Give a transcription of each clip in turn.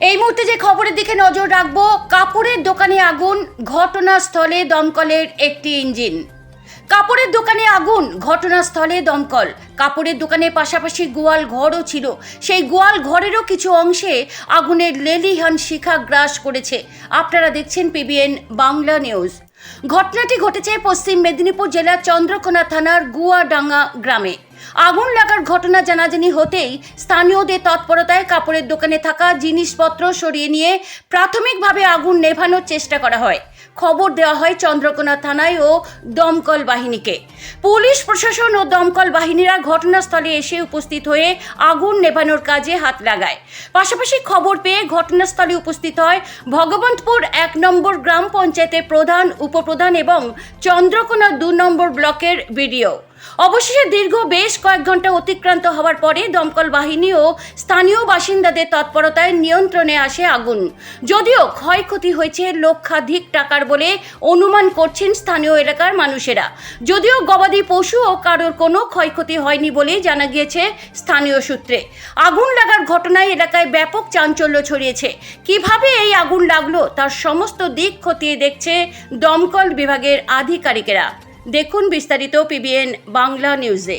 এই মুহূর্তে যে খবরের দিকে নজর রাখব, কাপড়ের দোকানে আগুন, ঘটনাস্থলে দমকলের একটি ইঞ্জিন। কাপড়ের দোকানে আগুন, ঘটনাস্থলে দমকল। কাপড়ের দোকানের পাশাপাশি গোয়াল ঘরও ছিল। সেই গোয়াল ঘরেরও কিছু অংশে আগুনের লেলিহান শিখা গ্রাস করেছে। আপনারা দেখছেন পিবিএন বাংলা নিউজ। ঘটনাটি ঘটেছে পশ্চিম মেদিনীপুর জেলার চন্দ্রকোনা থানার গুয়াডাঙ্গা গ্রামে। আগুন লাগার ঘটনা জানাজানি হতেই স্থানীয়দের তৎপরতায় কাপড়ের দোকানে থাকা জিনিসপত্র সরিয়ে নিয়ে প্রাথমিকভাবে আগুন নেভানোর চেষ্টা করা হয়। খবর দেওয়া হয় চন্দ্রকোনা থানায় ও দমকল বাহিনীকে। পুলিশ, প্রশাসন ও দমকল বাহিনীরা ঘটনাস্থলে এসে উপস্থিত হয়ে আগুন নেভানোর কাজে হাত লাগায়। পাশাপাশি খবর পেয়ে ঘটনাস্থলে উপস্থিত হয় ভগবন্তপুর এক নম্বর গ্রাম পঞ্চায়েতের প্রধান, উপপ্রধান এবং চন্দ্রকোনা দু নম্বর ব্লকের বিডিও। অবশেষে দীর্ঘ বেশ কয়েক ঘণ্টা অতিক্রান্ত হওয়ার পরে দমকল বাহিনী ও স্থানীয় বাসিন্দাদের তৎপরতায় নিয়ন্ত্রণে আসে আগুন। যদিও ক্ষয়ক্ষতি হয়েছে লক্ষাধিক টাকার বলে অনুমান করছেন স্থানীয় এলাকার মানুষেরা। যদিও গবাদি পশু ও কারোর কোনো ক্ষয়ক্ষতি হয়নি বলে জানা গিয়েছে স্থানীয় সূত্রে। আগুন লাগার ঘটনায় এলাকায় ব্যাপক চাঞ্চল্য ছড়িয়েছে। কীভাবে এই আগুন লাগল তার সমস্ত দিক খতিয়ে দেখছে দমকল বিভাগের আধিকারিকেরা। দেখুন বিস্তারিত পিবিএন বাংলা নিউজে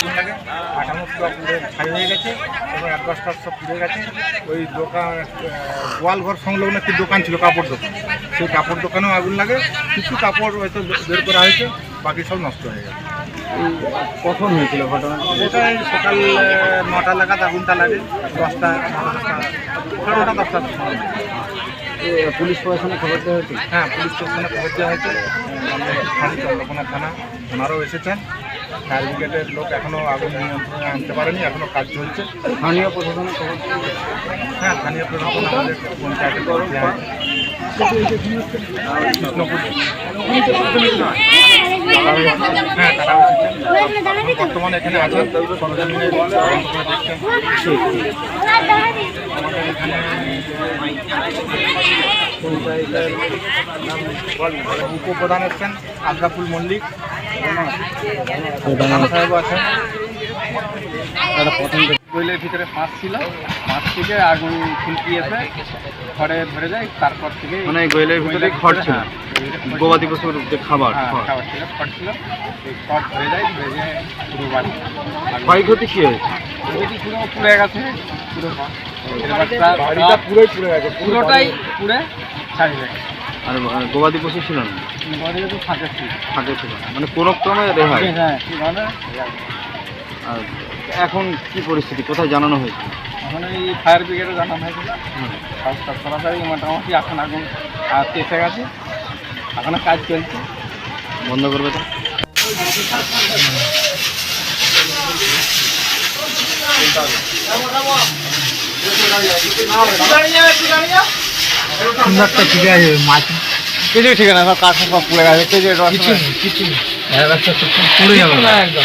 থেকে লাগে। কাঠামো পুরো পুড়ে ছাই হয়ে গেছে এবং অ্যাডভাস্টার সব পুড়ে গেছে। ওই দোকান গোয়াল ঘর সংলগ্ন একটি দোকান ছিল কাপড় দোকান। সেই কাপড় দোকানেও আগুন লাগে। কিছু কাপড় হয়তো বের করা হয়েছে বাকি সব নষ্ট হয়ে গেছে। কখন হয়েছিল ঘটনা? এটা সকাল নটা লাগাত আগুনটা লাগে দশটা দশটা দশটার সময়। পুলিশ প্রশাসনে খবর দেওয়া হয়েছে? হ্যাঁ পুলিশ স্টেশনে খবর দেওয়া হয়েছে। চন্দ্রকোনা থানা ওনারাও এসেছেন। ফায়ার ব্রিগেডের লোক এখনও আগুন নিয়ন্ত্রণে আনতে পারেনি এখনও কাজ চলছে। স্থানীয় প্রশাসনে খবর হ্যাঁ স্থানীয় প্রশাসন আমাদের পঞ্চায়েতের হয়। হ্যাঁ তারাও বর্তমানে এখানে আছেন সরজমিনে দেখছেন। আমাদের এখানে পঞ্চায়েতের উপপ্রধান এসছেন আদ্রাফুল মল্লিক। ভিতরে মাছ ছিল মাছ থেকে আগুন ফুলকি এসে ঘরে ধরে যায় তারপর থেকে মানে গোয়েলের ভিতরে খড় ছিল। গবাদি পশুর যে খাবার হ্যাঁ খাবার ছিল খড় ছিল। এই খড় ধরে যায় ধরে যায় পুরো বাড়ি। ক্ষয়ক্ষতি কি হয়েছে? যদি পুরো পুড়ে গেছে পুরো পুরোটাই পুড়ে ছাড়িয়ে গেছে। আর গবাদি পশু ছিল না? ফাঁকে ছিল। মানে কোনো ক্রমে রেহাই হ্যাঁ কি মানে আর এখন কি পরিস্থিতি? কোথায় জানানো হয়েছে? এখন এই ফায়ার ব্রিগেডে জানানো হয়েছিল মোটামুটি এখন আগুন আর এসে গেছে। এখনও কাজ চলছে। বন্ধ করবে তো? সুন্দরটা ঠিক আছে মাছ। কিছু ঠিক না সব কাঠ সব পুড়ে গেছে কিছু কিছু কিছু নেই। পুড়ে যাবে একদম।